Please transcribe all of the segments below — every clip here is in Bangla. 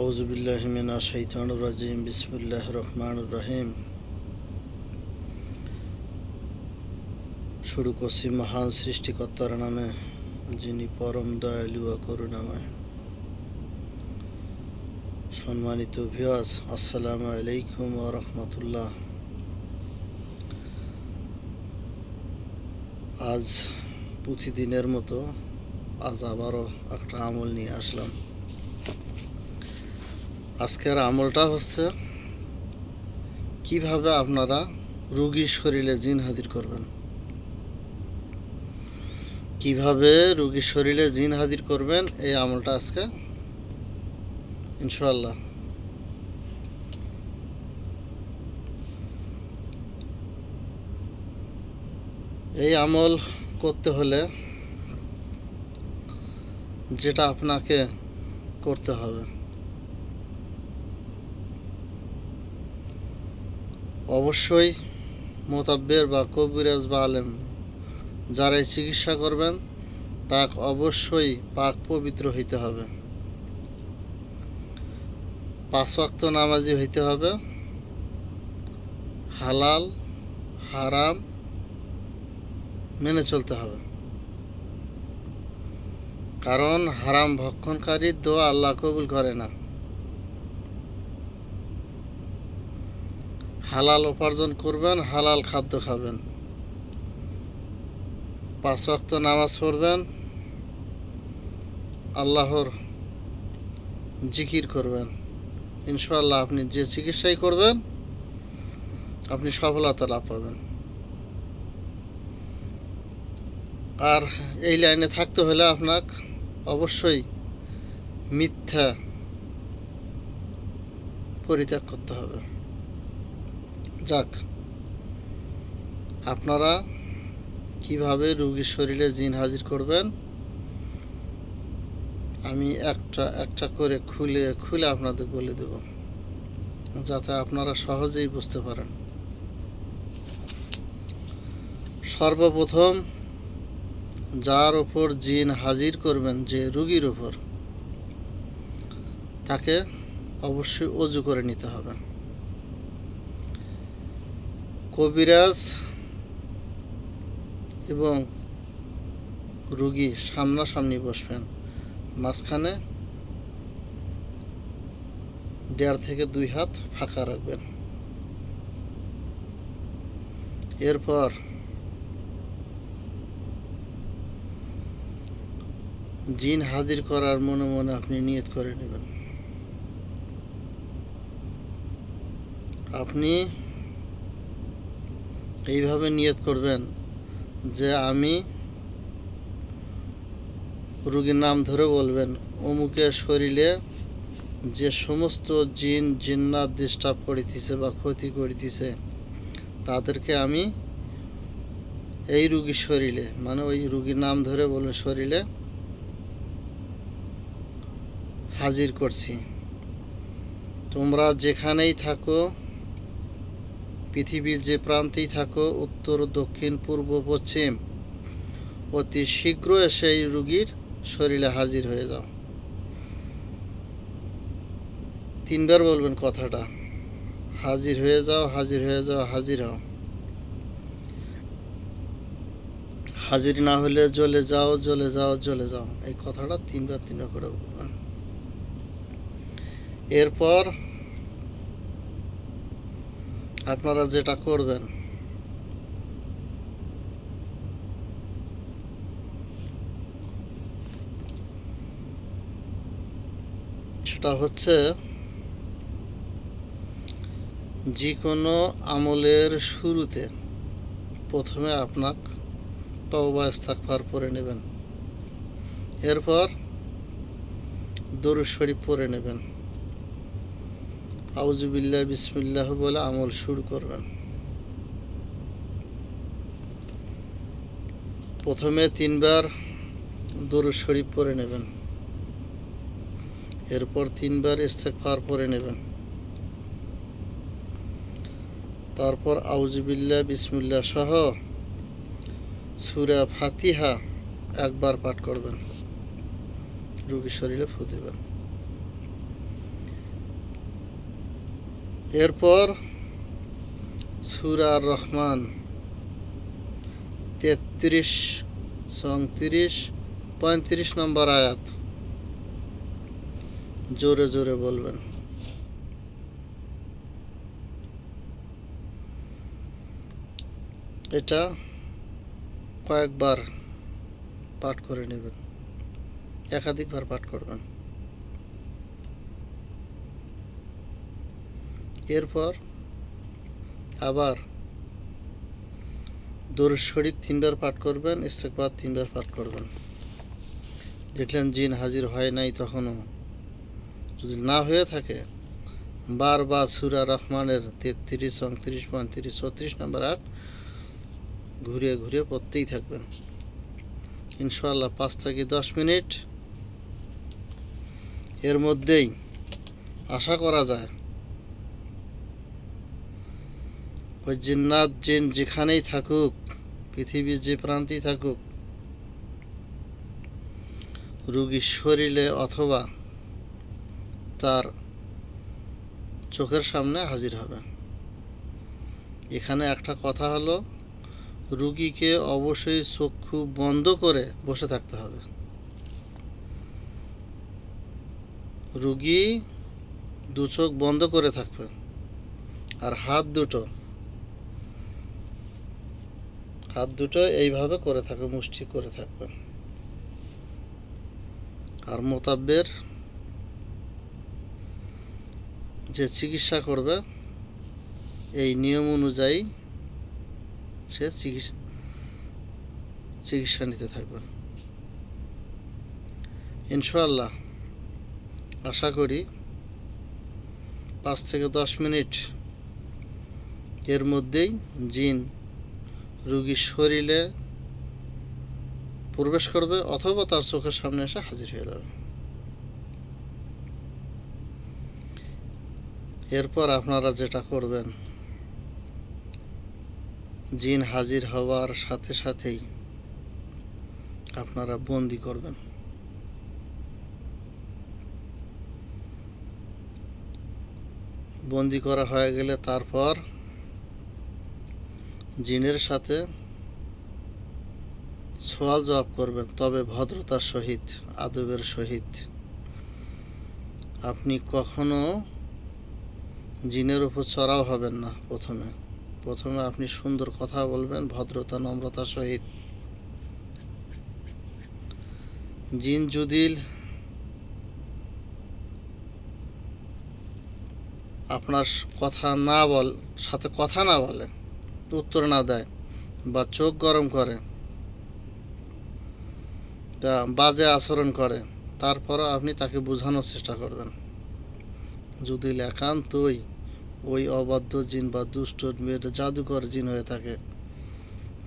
আউজুবিল্লাহ মিনা শৈতানুর রাজিম বিসমুল্লাহ রহমানুর রহিম। শুরু করছি মহান সৃষ্টিকর্তার নামে, যিনি পরম দয়ালু ও করুণাময়। সম্মানিত ভিয়াস আসসালামু আলাইকুম ও রহমতুল্লাহ। আজ প্রতিদিনের মতো আজ আবারও একটা আমল নিয়ে আসলাম। আজকের আমলটা হচ্ছে কীভাবে আপনারা রুগীর শরীরে জিন হাজির করবেন? কীভাবে রুগীর শরীরে জিন হাজির করবেন? এই আমলটা আজকে ইনশাল্লাহ এই আমল করতে হলে যেটা আপনাকে করতে হবে। অবশ্যই মোতাব্বের বা কবিরাজ বা আলেম যারাই চিকিৎসা করবেন, তাকে অবশ্যই পাক পবিত্র হইতে হবে। পাঁচ ওয়াক্ত নামাজি হইতে হবে। হালাল, হারাম মেনে চলতে হবে। কারণ হারাম ভক্ষণকারীর দোয়া আল্লাহ কবুল করে না। হালাল উপার্জন করবেন, হালাল খাদ্য খাবেন। পাঁচ ওয়াক্ত নামাজ পড়বেন, আল্লাহর জিকির করবেন। ইনশাল্লাহ আপনি যে চিকিৎসাই করবেন, আপনি সফলতা লাভ পাবেন। আর এই লাইনে থাকতে হলে আপনার অবশ্যই মিথ্যা পরিত্যাগ করতে হবে। যাক, আপনারা কীভাবে রুগীর শরীরে জিন হাজির করবেন, আমি একটা একটা করে খুলে খুলে আপনাদের বলে দেব, যাতে আপনারা সহজেই বুঝতে পারেন। সর্বপ্রথম, যার ওপর জিন হাজির করবেন যে রুগীর ওপর, তাকে অবশ্যই অজু করে নিতে হবে। কবিরাজ এবং রুগী সামনাসামনি বসবেন। মাঝখানে দেড় থেকে দুই হাত ফাঁকা রাখবেন। এরপর জিন হাজির করার মনে মনে আপনি নিয়ত করে নেবেন। আপনি এইভাবে নিয়ত করবেন যে আমি রুগীর নাম ধরে বলবেন, অমুকের শরীরে যে সমস্ত জিন, জিন্নাত ডিস্টার্ব করিতেছে বা ক্ষতি করিতেছে, তাদেরকে আমি এই রুগীর শরীরে মানে ওই রুগীর নাম ধরে বলবেন শরীরে হাজির করছি। তোমরা যেখানেই থাকো পৃথিবীর যে প্রান্তেই থাকো, উত্তর, দক্ষিণ, পূর্ব, পশ্চিম, অতি শীঘ্র এসে এই রুগীর শরীরে হাজির হয়ে যাও। তিনবার বলবেন কথাটা, হাজির হয়ে যাও, হাজির হয়ে যাও, হাজির হও। হাজির না হলে জ্বলে যাও জ্বলে যাও জ্বলে যাও। এই কথাটা তিনবার তিনবার করে বলবেন। এরপর আপনারা যেটা করবেন। সেটা হচ্ছে যে কোনো আমলের শুরুতে প্রথমে আপনার তওবা ইস্তাগফার পরে নেবেন। এরপর দরুদ শরীফ পরে নেবেন। আউজুবিল্লাহ বিসমিল্লাহ বলে আমল শুরু করবেন। প্রথমে তিনবার দরুদ শরীফ পরে নেবেন। এরপর তিনবার ইস্তেকফার পরে নেবেন। তারপর আউজুবিল্লাহ বিসমিল্লাহ সহ সুরা ফাতিহা একবার পাঠ করবেন। রোগীর শরীরে ফু দেবেন। এরপর সুরার রহমান তেত্রিশ, চৌত্রিশ, পঁয়ত্রিশ নম্বর আয়াত। জোরে জোরে বলবেন। এটা কয়েকবার পাঠ করে নেবেন। একাধিকবার পাঠ করবেন। এরপর আবার দরুদ শরীফ তিনবার পাঠ করবেন, ইস্তেকবার তিনবার পাঠ করবেন। দেখলেন জিন হাজির হয় নাই তখনও। যদি না হয়ে থাকে, বারবার সুরা রহমানের তেত্রিশ উনত্রিশ পঁয়ত্রিশ, ছত্রিশ নম্বর আট ঘুরিয়ে ঘুরিয়ে পড়তেই থাকবেন। ইনশাল্লাহ পাঁচ থেকে দশ মিনিট এর মধ্যেই আশা করা যায় ওই জিন্নাত জিন যেখানেই থাকুক, পৃথিবীর যে প্রান্তেই থাকুক রুগীর শরীরে অথবা তার চোখের সামনে হাজির হবে। এখানে একটা কথা হলো, রুগীকে অবশ্যই চক্ষু বন্ধ করে বসে থাকতে হবে। রুগী দু চোখ বন্ধ করে থাকবে, আর হাত দুটো হাত দুটো এইভাবে করে থাকবে, মুষ্টি করে থাকবে। আর মোতাব্বের যে চিকিৎসা করবে, এই নিয়ম অনুযায়ী সে চিকিৎসা চিকিৎসা নিতে থাকবে। ইনশাল্লাহ আশা করি পাঁচ থেকে দশ মিনিট এর মধ্যেই জিন রুগীর শরীরে প্রবেশ করবে অথবা তার চোখের সামনে এসে হাজির হয়ে যাবে। এরপর আপনারা যেটা করবেন, জিন হাজির হওয়ার সাথে সাথেই আপনারা বন্দি করবেন। বন্দি করা হয়ে গেলে তারপর জিনের সাথে সোয়াল জবাব করবেন, তবে ভদ্রতার সহিত, আদবের সহিত। আপনি কখনো জিনের উপর চড়াও হবেন না প্রথমে। প্রথমে আপনি সুন্দর কথা বলবেন, ভদ্রতা নম্রতার সহিত। জিন যদি আপনার কথা না বল, সাথে কথা না বলে উত্তর না দেয় বা চোখ গরম করে বা বাজে আচরণ করে, তারপরও আপনি তাকে বোঝানোর চেষ্টা করবেন। যদি একান্তই ওই অবাধ্য জিন বা দুষ্ট মেয়েটা জাদুকর জিন হয়ে থাকে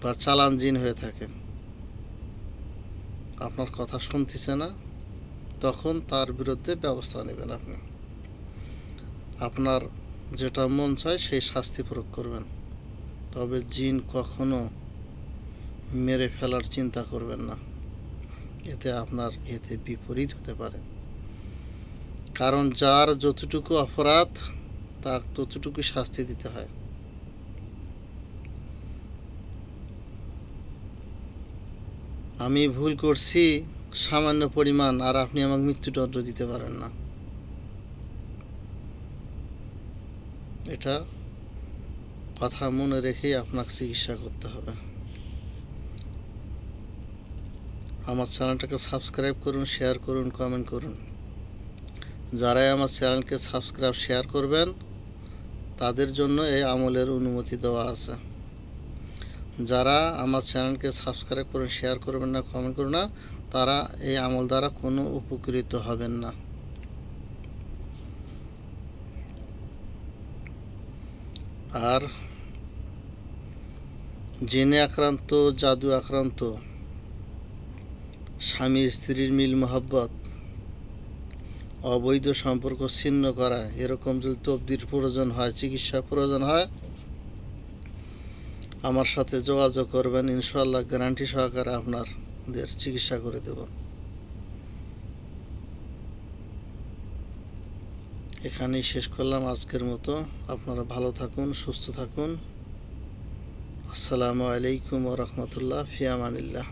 বা চালান জিন হয়ে থাকে। আপনার কথা শুনতেছে না? তখন তার বিরুদ্ধে ব্যবস্থা নেবেন আপনি। আপনার যেটা মন চায় সেই শাস্তি প্রয়োগ করবেন। তবে জিন কখনো মেরে ফেলার চিন্তা করবেন না। এতে আপনার এতে বিপরীত হতে পারে। কারণ যার যতটুকু অপরাধ, তার ততটুকু শাস্তি দিতে হয়। আমি ভুল করছি, সামান্য পরিমাণ, আর আপনি আমাকে মৃত্যুদণ্ড দিতে পারেন না। এটা কথা মনে রেখেই আপনাকে চিকিৎসা করতে হবে। আমার চ্যানেলটাকে সাবস্ক্রাইব করুন, শেয়ার করুন, কমেন্ট করুন। যারাই আমার চ্যানেলকে সাবস্ক্রাইব, শেয়ার করবেন, তাদের জন্য এই আমলের অনুমতি দেওয়া আছে। যারা আমার চ্যানেলকে সাবস্ক্রাইব করুন, শেয়ার করবেন না, কমেন্ট করুন না, তারা এই আমল দ্বারা কোনো উপকৃত হবেন না। আর জেনে আক্রান্ত, জাদু আক্রান্ত, স্বামী স্ত্রীর মিল মোহাব্বত, অবৈধ সম্পর্ক ছিন্ন করা, এরকম যদি তবদির প্রয়োজন হয়, চিকিৎসা প্রয়োজন হয়, আমার সাথে যোগাযোগ করবেন। ইনশাল্লাহ গ্যারান্টি সহকারে আপনাদের চিকিৎসা করে দেব। এখানেই শেষ করলাম আজকের মতো। আপনারা ভালো থাকুন সুস্থ থাকুন। আসসালামু আলাইকুম ওরহমতুল্লাহ ফিয়ামানিল্লাহ